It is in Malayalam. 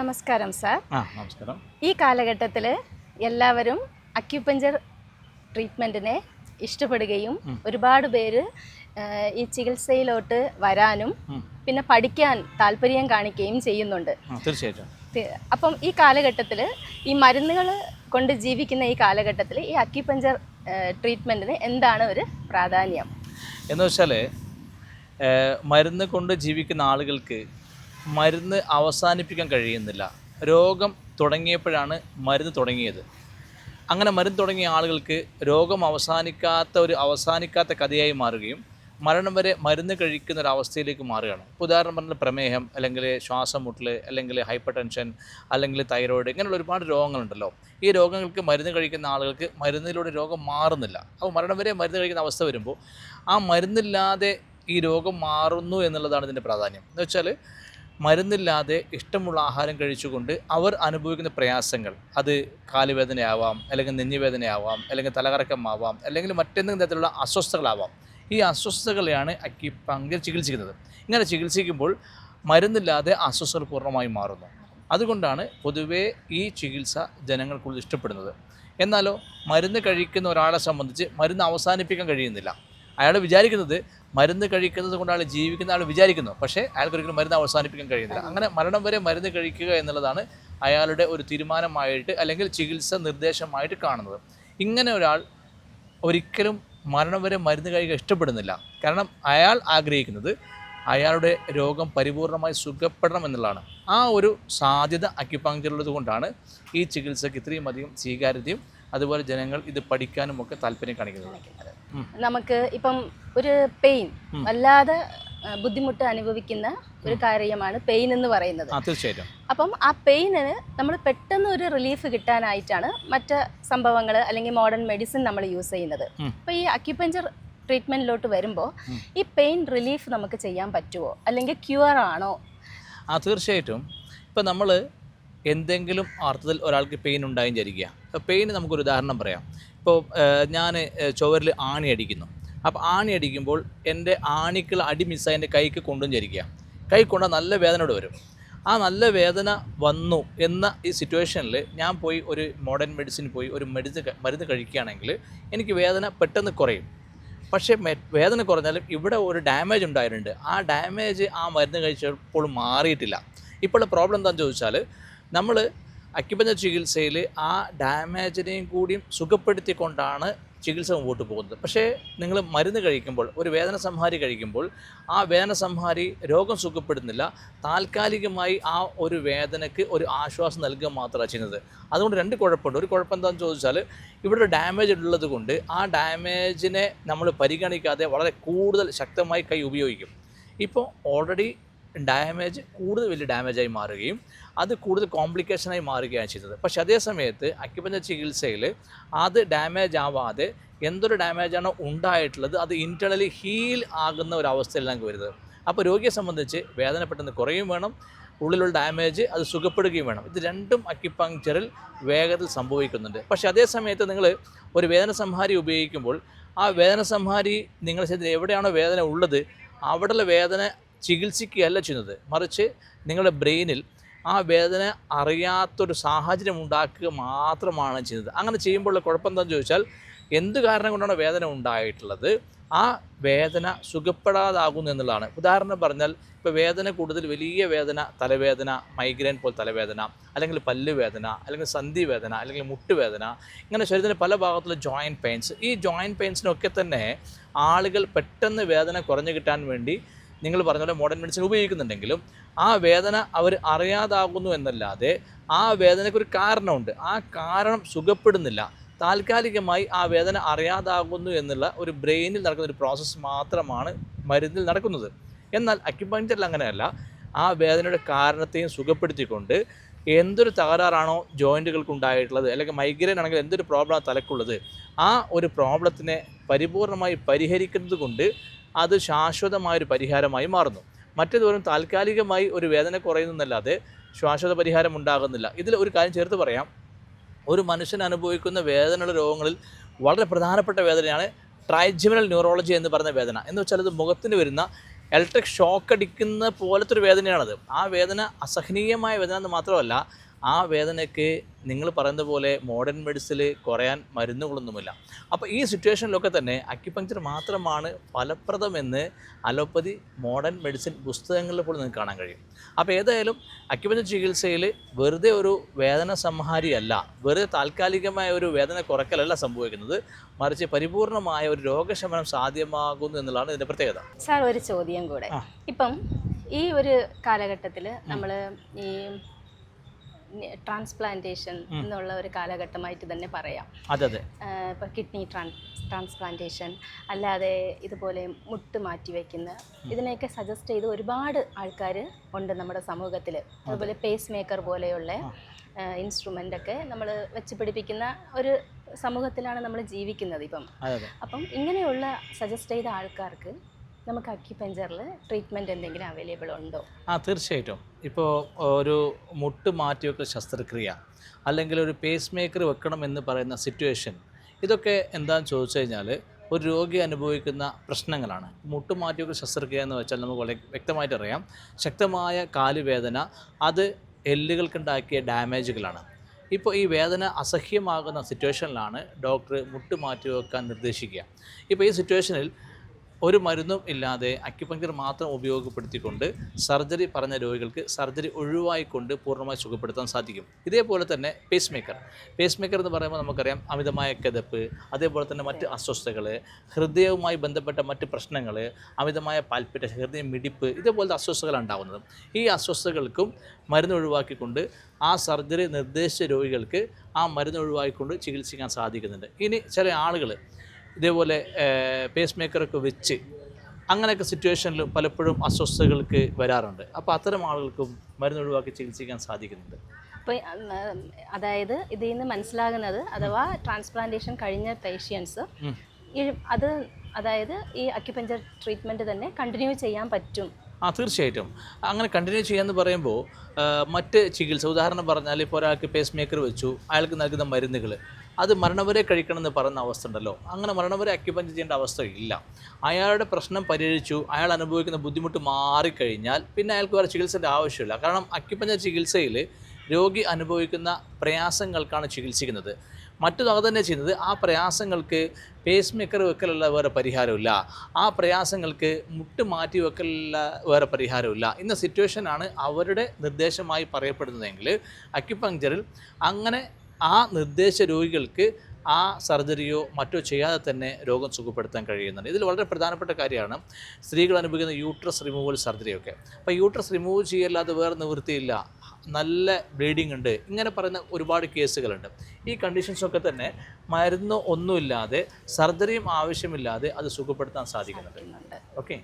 നമസ്കാരം സാർ. നമസ്കാരം. ഈ കാലഘട്ടത്തിൽ എല്ലാവരും അക്യുപഞ്ചർ ട്രീറ്റ്മെന്റിനെ ഇഷ്ടപ്പെടുകയും ഒരുപാട് പേര് ഈ ചികിത്സയിലോട്ട് വരാനും പിന്നെ പഠിക്കാൻ താല്പര്യം കാണിക്കുകയും ചെയ്യുന്നുണ്ട്. തീർച്ചയായിട്ടും. അപ്പം ഈ കാലഘട്ടത്തിൽ ഈ മരുന്നുകൾ കൊണ്ട് ജീവിക്കുന്ന ഈ കാലഘട്ടത്തിൽ ഈ അക്യുപഞ്ചർ ട്രീറ്റ്മെന്റിന് എന്താണ് ഒരു പ്രാധാന്യം? എന്ന് വെച്ചാൽ മരുന്ന് കൊണ്ട് ജീവിക്കുന്ന ആളുകൾക്ക് മരുന്ന് അവസാനിപ്പിക്കാൻ കഴിയുന്നില്ല. രോഗം തുടങ്ങിയപ്പോഴാണ് മരുന്ന് തുടങ്ങിയത്. അങ്ങനെ മരുന്ന് തുടങ്ങിയ ആളുകൾക്ക് രോഗം അവസാനിക്കാത്ത ഒരു അവസാനിക്കാത്ത കഥയായി മാറുകയും മരണം വരെ മരുന്ന് കഴിക്കുന്ന ഒരു അവസ്ഥയിലേക്ക് മാറുകയാണ്. ഇപ്പോൾ ഉദാഹരണം പറഞ്ഞാൽ പ്രമേഹം അല്ലെങ്കിൽ ശ്വാസം മുട്ടൽ അല്ലെങ്കിൽ ഹൈപ്പർ ടെൻഷൻ അല്ലെങ്കിൽ തൈറോയിഡ് ഇങ്ങനെയുള്ള ഒരുപാട് രോഗങ്ങളുണ്ടല്ലോ. ഈ രോഗങ്ങൾക്ക് മരുന്ന് കഴിക്കുന്ന ആളുകൾക്ക് മരുന്നിലൂടെ രോഗം മാറുന്നില്ല. അപ്പോൾ മരണം വരെ മരുന്ന് കഴിക്കുന്ന അവസ്ഥ വരുമ്പോൾ ആ മരുന്നില്ലാതെ ഈ രോഗം മാറുന്നു എന്നുള്ളതാണ് ഇതിന്റെ പ്രാധാന്യം. എന്ന് വെച്ചാൽ മരുന്നില്ലാതെ ഇഷ്ടമുള്ള ആഹാരം കഴിച്ചുകൊണ്ട് അവർ അനുഭവിക്കുന്ന പ്രയാസങ്ങൾ. അത് കാലുവേദനയാവാം അല്ലെങ്കിൽ നെഞ്ഞുവേദനയാവാം അല്ലെങ്കിൽ തലകറക്കമാവാം അല്ലെങ്കിൽ മറ്റെന്തെങ്കിലും തരത്തിലുള്ള അസ്വസ്ഥകളാവാം. ഈ അസ്വസ്ഥതകളെയാണ് അക്യുപങ്ക്ചർ ചികിത്സിക്കുന്നത്. ഇങ്ങനെ ചികിത്സിക്കുമ്പോൾ മരുന്നില്ലാതെ അസ്വസ്ഥകൾ പൂർണമായി മാറുന്നു. അതുകൊണ്ടാണ് പൊതുവേ ഈ ചികിത്സ ജനങ്ങൾ കൂടുതൽ ഇഷ്ടപ്പെടുന്നത്. എന്നാലോ മരുന്ന് കഴിക്കുന്ന ഒരാളെ സംബന്ധിച്ച് മരുന്ന് അവസാനിപ്പിക്കാൻ കഴിയുന്നില്ല. അയാൾ വിചാരിക്കുന്നത് മരുന്ന് കഴിക്കുന്നത് കൊണ്ട് ആൾ ജീവിക്കുന്ന ആൾ വിചാരിക്കുന്നു. പക്ഷേ അയാൾക്ക് ഒരിക്കലും മരുന്ന് അവസാനിപ്പിക്കാൻ കഴിയുന്നില്ല. അങ്ങനെ മരണം വരെ മരുന്ന് കഴിക്കുക എന്നുള്ളതാണ് അയാളുടെ ഒരു തീരുമാനമായിട്ട് അല്ലെങ്കിൽ ചികിത്സ നിർദ്ദേശമായിട്ട് കാണുന്നത്. ഇങ്ങനെ ഒരാൾ ഒരിക്കലും മരണം വരെ മരുന്ന് കഴിക്കാൻ ഇഷ്ടപ്പെടുന്നില്ല. കാരണം അയാൾ ആഗ്രഹിക്കുന്നത് അയാളുടെ രോഗം പരിപൂർണമായി സുഖപ്പെടണം എന്നുള്ളതാണ്. ആ ഒരു സാധ്യത അക്യുപങ്ക്ചറുള്ളത് കൊണ്ടാണ് ഈ ചികിത്സയ്ക്ക് ഇത്രയും അധികം സ്വീകാര്യതയും അതുപോലെ ജനങ്ങൾ ഇത് പഠിക്കാനും ഒക്കെ താല്പര്യം കാണിക്കുന്നത്. നമുക്ക് ഇപ്പം ഒരു പെയിൻ. വല്ലാതെ ബുദ്ധിമുട്ട് അനുഭവിക്കുന്ന ഒരു കാര്യമാണ് പെയിൻ എന്ന് പറയുന്നത്. തീർച്ചയായിട്ടും. അപ്പം ആ പെയിനിന് നമ്മൾ പെട്ടെന്ന് ഒരു റിലീഫ് കിട്ടാനായിട്ടാണ് മറ്റ് സംഭവങ്ങൾ അല്ലെങ്കിൽ മോഡേൺ മെഡിസിൻ നമ്മൾ യൂസ് ചെയ്യുന്നത്. അപ്പം അപ്പോൾ ഈ അക്യുപഞ്ചർ ട്രീറ്റ്മെന്റിലോട്ട് വരുമ്പോൾ ഈ പെയിൻ റിലീഫ് നമുക്ക് ചെയ്യാൻ പറ്റുമോ അല്ലെങ്കിൽ ക്യൂർ ആണോ? ആ തീർച്ചയായിട്ടും. ഇപ്പം നമ്മൾ എന്തെങ്കിലും അർത്ഥത്തിൽ ഒരാൾക്ക് പെയിൻ ഉണ്ടായും വിചാരിക്കുക. പെയിന് നമുക്കൊരു ഉദാഹരണം പറയാം. ഇപ്പോൾ ഞാൻ ചുവരിൽ ആണി അടിക്കുന്നു. അപ്പോൾ ആണി അടിക്കുമ്പോൾ എന്റെ ആണിക്കുള്ള അടി മിസ്സായി എന്റെ കൈക്ക് കൊണ്ടും വിചാരിക്കുക. കൈ കൊണ്ടാൽ നല്ല വേദനയോട് വരും. ആ നല്ല വേദന വന്നു എന്ന ഈ സിറ്റുവേഷനിൽ ഞാൻ പോയി ഒരു മോഡേൺ മെഡിസിൻ പോയി ഒരു മെഡിസിൻ മരുന്ന് കഴിക്കുകയാണെങ്കിൽ എനിക്ക് വേദന പെട്ടെന്ന് കുറയും. പക്ഷേ വേദന കുറഞ്ഞാലും ഇവിടെ ഒരു ഡാമേജ് ഉണ്ടായിട്ടുണ്ട്. ആ ഡാമേജ് ആ മരുന്ന് കഴിച്ചപ്പോൾ മാറിയിട്ടില്ല. ഇപ്പോൾ പ്രോബ്ലം എന്താണെന്ന് ചോദിച്ചാൽ നമ്മൾ അക്യുപഞ്ചർ ചികിത്സയിൽ ആ ഡാമേജിനെയും കൂടിയും സുഖപ്പെടുത്തിക്കൊണ്ടാണ് ചികിത്സ മുമ്പോട്ട് പോകുന്നത്. പക്ഷേ നിങ്ങൾ മരുന്ന് കഴിക്കുമ്പോൾ ഒരു വേദന സംഹാരി കഴിക്കുമ്പോൾ ആ വേദന സംഹാരി രോഗം സുഖപ്പെടുന്നില്ല. താൽക്കാലികമായി ആ ഒരു വേദനയ്ക്ക് ഒരു ആശ്വാസം നൽകുക മാത്രമാണ് ചെയ്യുന്നത്. അതുകൊണ്ട് രണ്ട് കുഴപ്പമുണ്ട്. ഒരു കുഴപ്പം എന്താണെന്ന് ചോദിച്ചാൽ ഇവിടെ ഡാമേജ് ഉള്ളത് കൊണ്ട് ആ ഡാമേജിനെ നമ്മൾ പരിഗണിക്കാതെ വളരെ കൂടുതൽ ശക്തമായി കൈ ഉപയോഗിക്കും. ഇപ്പോൾ ഓൾറെഡി ഡാമേജ് കൂടുതൽ വലിയ ഡാമേജായി മാറുകയും അത് കൂടുതൽ കോംപ്ലിക്കേഷനായി മാറുകയാണ് ചെയ്തത്. പക്ഷെ അതേ സമയത്ത് അക്യുപഞ്ചർ ചികിത്സയിൽ അത് ഡാമേജ് ആവാതെ എന്തൊരു ഡാമേജാണോ ഉണ്ടായിട്ടുള്ളത് അത് ഇന്റേർണലി ഹീൽ ആകുന്ന ഒരു അവസ്ഥയിലാണ് വരുന്നത്. അപ്പോൾ രോഗിയെ സംബന്ധിച്ച് വേദന പെട്ടെന്ന് കുറയും വേണം. ഉള്ളിലുള്ള ഡാമേജ് അത് സുഖപ്പെടുകയും വേണം. ഇത് രണ്ടും അക്യുപങ്ക്ചറിൽ വേഗത്തിൽ സംഭവിക്കുന്നുണ്ട്. പക്ഷേ അതേ സമയത്ത് നിങ്ങൾ ഒരു വേദന സംഹാരി ഉപയോഗിക്കുമ്പോൾ ആ വേദന സംഹാരി നിങ്ങളുടെ ശരീരത്തിൽ എവിടെയാണോ വേദന ഉള്ളത് അവിടെയുള്ള വേദന ചികിത്സിക്കുകയല്ല ചെയ്യുന്നത്. മറിച്ച് നിങ്ങളുടെ ബ്രെയിനിൽ ആ വേദന അറിയാത്തൊരു സാഹചര്യം ഉണ്ടാക്കുക മാത്രമാണ് ചെയ്യുന്നത്. അങ്ങനെ ചെയ്യുമ്പോഴുള്ള കുഴപ്പം എന്താണെന്ന് ചോദിച്ചാൽ എന്ത് കാരണം കൊണ്ടാണ് വേദന ഉണ്ടായിട്ടുള്ളത്? ആ വേദന സുഖപ്പെടാതാകുന്നു എന്നുള്ളതാണ്. ഉദാഹരണം പറഞ്ഞാൽ ഇപ്പോൾ വേദന കൂടുതൽ വലിയ വേദന തലവേദന മൈഗ്രെയിൻ പോലെ തലവേദന അല്ലെങ്കിൽ പല്ലുവേദന അല്ലെങ്കിൽ സന്ധി വേദന അല്ലെങ്കിൽ മുട്ടുവേദന ഇങ്ങനെ ശരീരത്തിന്റെ പല ഭാഗത്തുള്ള ജോയിന്റ് പെയിൻസ് ഈ ജോയിന്റ് പെയിൻസിനൊക്കെ തന്നെ ആളുകൾ പെട്ടെന്ന് വേദന കുറഞ്ഞു കിട്ടാൻ വേണ്ടി നിങ്ങൾ പറഞ്ഞ പോലെ മോഡേൺ മെഡിസിൻ ഉപയോഗിക്കുന്നുണ്ടെങ്കിലും ആ വേദന അവർ അറിയാതാകുന്നു എന്നല്ലാതെ ആ വേദനയ്ക്ക് ഒരു കാരണമുണ്ട്. ആ കാരണം സുഖപ്പെടുന്നില്ല. താൽക്കാലികമായി ആ വേദന അറിയാതാകുന്നു എന്നുള്ള ഒരു ബ്രെയിനിൽ നടക്കുന്ന ഒരു പ്രോസസ്സ് മാത്രമാണ് മരുന്നിൽ നടക്കുന്നത്. എന്നാൽ അക്യുപഞ്ചറിൽ അങ്ങനെയല്ല. ആ വേദനയുടെ കാരണത്തെയും സുഖപ്പെടുത്തിക്കൊണ്ട് എന്തൊരു തകരാറാണോ ജോയിന്റുകൾക്ക് ഉണ്ടായിട്ടുള്ളത് അല്ലെങ്കിൽ മൈഗ്രെയിൻ ആണെങ്കിൽ എന്തൊരു പ്രോബ്ലമാണ് തലക്കുള്ളത് ആ ഒരു പ്രോബ്ലത്തിനെ പരിപൂർണമായി പരിഹരിക്കുന്നത് കൊണ്ട് അത് ശാശ്വതമായൊരു പരിഹാരമായി മാറുന്നു. മറ്റേത് വെറും താൽക്കാലികമായി ഒരു വേദന കുറയുന്നതല്ലാതെ ശാശ്വത പരിഹാരം ഉണ്ടാകുന്നില്ല. ഇതിൽ ഒരു കാര്യം ചേർത്ത് പറയാം. ഒരു മനുഷ്യൻ അനുഭവിക്കുന്ന വേദനയുള്ള രോഗങ്ങളിൽ വളരെ പ്രധാനപ്പെട്ട വേദനയാണ് ട്രൈജിമിനൽ ന്യൂറോളജി എന്ന് പറയുന്ന വേദന. എന്ന് വെച്ചാൽ അത് മുഖത്തിന് വരുന്ന ഇലക്ട്രിക് ഷോക്ക് അടിക്കുന്ന പോലത്തെ ഒരു വേദനയാണത്. ആ വേദന അസഹനീയമായ വേദന എന്ന് മാത്രമല്ല ആ വേദനയ്ക്ക് നിങ്ങൾ പറയുന്ന പോലെ മോഡേൺ മെഡിസിൽ കുറയാൻ മരുന്നുകളൊന്നുമില്ല. അപ്പോൾ ഈ സിറ്റുവേഷനിലൊക്കെ തന്നെ അക്യുപങ്ക്ചർ മാത്രമാണ് ഫലപ്രദമെന്ന് അലോപ്പതി മോഡേൺ മെഡിസിൻ പുസ്തകങ്ങളിൽ പോലും നിങ്ങൾക്ക് കാണാൻ കഴിയും. അപ്പോൾ ഏതായാലും അക്യുപഞ്ചർ ചികിത്സയിൽ വെറുതെ ഒരു വേദന സംഹാരിയല്ല വെറുതെ താൽക്കാലികമായ ഒരു വേദന കുറയ്ക്കലല്ല സംഭവിക്കുന്നത്. മറിച്ച് പരിപൂർണമായ ഒരു രോഗശമനം സാധ്യമാകുന്നു എന്നുള്ളതാണ് ഇതിന്റെ പ്രത്യേകത. സാർ ഒരു ചോദ്യം കൂടെ. ഇപ്പം ഈ ഒരു കാലഘട്ടത്തിൽ നമ്മൾ ഈ ട്രാൻസ്പ്ലാന്റേഷൻ എന്നുള്ള ഒരു കാലഘട്ടമായിട്ട് തന്നെ പറയാം. അതെ കിഡ്നി ട്രാൻ ട്രാൻസ്പ്ലാന്റേഷൻ അല്ലാതെ ഇതുപോലെ മുട്ട് മാറ്റി വെക്കുന്ന ഇതിനെയൊക്കെ സജസ്റ്റ് ചെയ്ത് ഒരുപാട് ആൾക്കാർ ഉണ്ട് നമ്മുടെ സമൂഹത്തിൽ അതുപോലെ പേസ് മേക്കർ പോലെയുള്ള ഇൻസ്ട്രുമെന്റ് ഒക്കെ നമ്മൾ വെച്ച് പിടിപ്പിക്കുന്ന ഒരു സമൂഹത്തിലാണ് നമ്മൾ ജീവിക്കുന്നത് ഇപ്പം. അപ്പം ഇങ്ങനെയുള്ള സജസ്റ്റ് ചെയ്ത ആൾക്കാർക്ക് നമുക്ക് അക്യുപഞ്ചറിൽ ട്രീറ്റ്മെന്റ് എന്തെങ്കിലും അവൈലബിൾ ഉണ്ടോ? ആ തീർച്ചയായിട്ടും. ഇപ്പോൾ ഒരു മുട്ട് മാറ്റിവെക്കൽ ശസ്ത്രക്രിയ അല്ലെങ്കിൽ ഒരു പേസ് മേക്കർ വെക്കണം എന്ന് പറയുന്ന സിറ്റുവേഷൻ ഇതൊക്കെ എന്താണെന്ന് ചോദിച്ചു കഴിഞ്ഞാൽ ഒരു രോഗി അനുഭവിക്കുന്ന പ്രശ്നങ്ങളാണ്. മുട്ട് മാറ്റിവെക്കുന്ന ശസ്ത്രക്രിയ എന്ന് വെച്ചാൽ നമുക്ക് വളരെ വ്യക്തമായിട്ട് അറിയാം. ശക്തമായ കാലുവേദന അത് എല്ലുകൾക്കുണ്ടാക്കിയ ഡാമേജുകളാണ്. ഇപ്പോൾ ഈ വേദന അസഹ്യമാകുന്ന സിറ്റുവേഷനിലാണ് ഡോക്ടർ മുട്ട് മാറ്റിവെക്കാൻ നിർദ്ദേശിക്കുക. ഇപ്പോൾ ഈ സിറ്റുവേഷനിൽ ഒരു മരുന്നും ഇല്ലാതെ അക്യുപങ്ക്ചർ മാത്രം ഉപയോഗപ്പെടുത്തിക്കൊണ്ട് സർജറി പറഞ്ഞ രോഗികൾക്ക് സർജറി ഒഴിവായിക്കൊണ്ട് പൂർണമായി സുഖപ്പെടുത്താൻ സാധിക്കും. ഇതേപോലെ തന്നെ പേസ് മേക്കർ പേസ് മേക്കർ എന്ന് പറയുമ്പോൾ നമുക്കറിയാം അമിതമായ കിതപ്പ് അതേപോലെ തന്നെ മറ്റ് അസ്വസ്ഥതകൾ ഹൃദയവുമായി ബന്ധപ്പെട്ട മറ്റ് പ്രശ്നങ്ങൾ അമിതമായ പാൽപ്പിറ്റേഷൻ ഹൃദയ മിടിപ്പ് ഇതേപോലത്തെ അസ്വസ്ഥതകൾ ഉണ്ടാകുന്നത്. ഈ അസ്വസ്ഥതകൾക്കും മരുന്ന് ഒഴിവാക്കിക്കൊണ്ട് ആ സർജറി നിർദ്ദേശിച്ച രോഗികൾക്ക് ആ മരുന്ന് ഒഴിവാക്കിക്കൊണ്ട് ചികിത്സിക്കാൻ സാധിക്കുന്നുണ്ട്. ഇനി ചില ആളുകൾ ഇതേപോലെ പേസ് മേക്കറൊക്കെ വെച്ച് അങ്ങനെയൊക്കെ സിറ്റുവേഷനിൽ പലപ്പോഴും അസ്വസ്ഥതകൾക്ക് വരാറുണ്ട്. അപ്പോൾ അത്തരം ആളുകൾക്കും മരുന്ന് ഒഴിവാക്കി ചികിത്സിക്കാൻ സാധിക്കുന്നുണ്ട്. അപ്പോൾ അതായത് ഇതിൽ നിന്ന് മനസ്സിലാകുന്നത് അഥവാ ട്രാൻസ്പ്ലാന്റേഷൻ കഴിഞ്ഞ പേഷ്യൻസ് അത് അതായത് ഈ അക്യുപഞ്ചർ ട്രീറ്റ്മെന്റ് തന്നെ കണ്ടിന്യൂ ചെയ്യാൻ പറ്റും. ആ തീർച്ചയായിട്ടും. അങ്ങനെ കണ്ടിന്യൂ ചെയ്യാന്ന് പറയുമ്പോൾ മറ്റ് ചികിത്സ ഉദാഹരണം പറഞ്ഞാൽ ഇപ്പോൾ ഒരാൾക്ക് പേസ് മേക്കർ വെച്ചു അയാൾക്ക് നൽകുന്ന മരുന്നുകൾ അത് മരണം വരെ കഴിക്കണമെന്ന് പറയുന്ന അവസ്ഥ ഉണ്ടല്ലോ അങ്ങനെ മരണം വരെ അക്യുപഞ്ചർ ചെയ്യേണ്ട അവസ്ഥ ഇല്ല അയാളുടെ പ്രശ്നം പരിഹരിച്ചു അയാൾ അനുഭവിക്കുന്ന ബുദ്ധിമുട്ട് മാറിക്കഴിഞ്ഞാൽ പിന്നെ അയാൾക്ക് വേറെ ചികിത്സയുടെ ആവശ്യമില്ല. കാരണം അക്യുപഞ്ചർ ചികിത്സയിൽ രോഗി അനുഭവിക്കുന്ന പ്രയാസങ്ങൾക്കാണ് ചികിത്സിക്കുന്നത്. മറ്റു അത് തന്നെ ചെയ്യുന്നത് ആ പ്രയാസങ്ങൾക്ക് പേസ് മേക്കർ വെക്കലുള്ള വേറെ പരിഹാരമില്ല. ആ പ്രയാസങ്ങൾക്ക് മുട്ട് മാറ്റി വെക്കലുള്ള വേറെ പരിഹാരമില്ല. ഇന്ന സിറ്റുവേഷനാണ് അവരുടെ നിർദ്ദേശമായി പറയപ്പെടുന്നതെങ്കിൽ അക്യുപങ്ക്ചറിൽ അങ്ങനെ ആ നിർദ്ദേശ രോഗികൾക്ക് ആ സർജറിയോ മറ്റോ ചെയ്യാതെ തന്നെ രോഗം സുഖപ്പെടുത്താൻ കഴിയുന്നുണ്ട്. ഇതിൽ വളരെ പ്രധാനപ്പെട്ട കാര്യമാണ് സ്ത്രീകൾ അനുഭവിക്കുന്ന യൂട്രസ് റിമൂവൽ സർജറിയൊക്കെ അപ്പോൾ യൂട്രസ് റിമൂവ് ചെയ്യല്ലാതെ വേറെ നിവൃത്തിയില്ല. നല്ല ബ്ലീഡിംഗ് ഉണ്ട്. ഇങ്ങനെ പറയുന്ന ഒരുപാട് കേസുകളുണ്ട്. ഈ കണ്ടീഷൻസൊക്കെ തന്നെ മരുന്നോ ഒന്നുമില്ലാതെ സർജറിയും ആവശ്യമില്ലാതെ അത് സുഖപ്പെടുത്താൻ സാധിക്കുന്നുണ്ട്. ഓക്കെ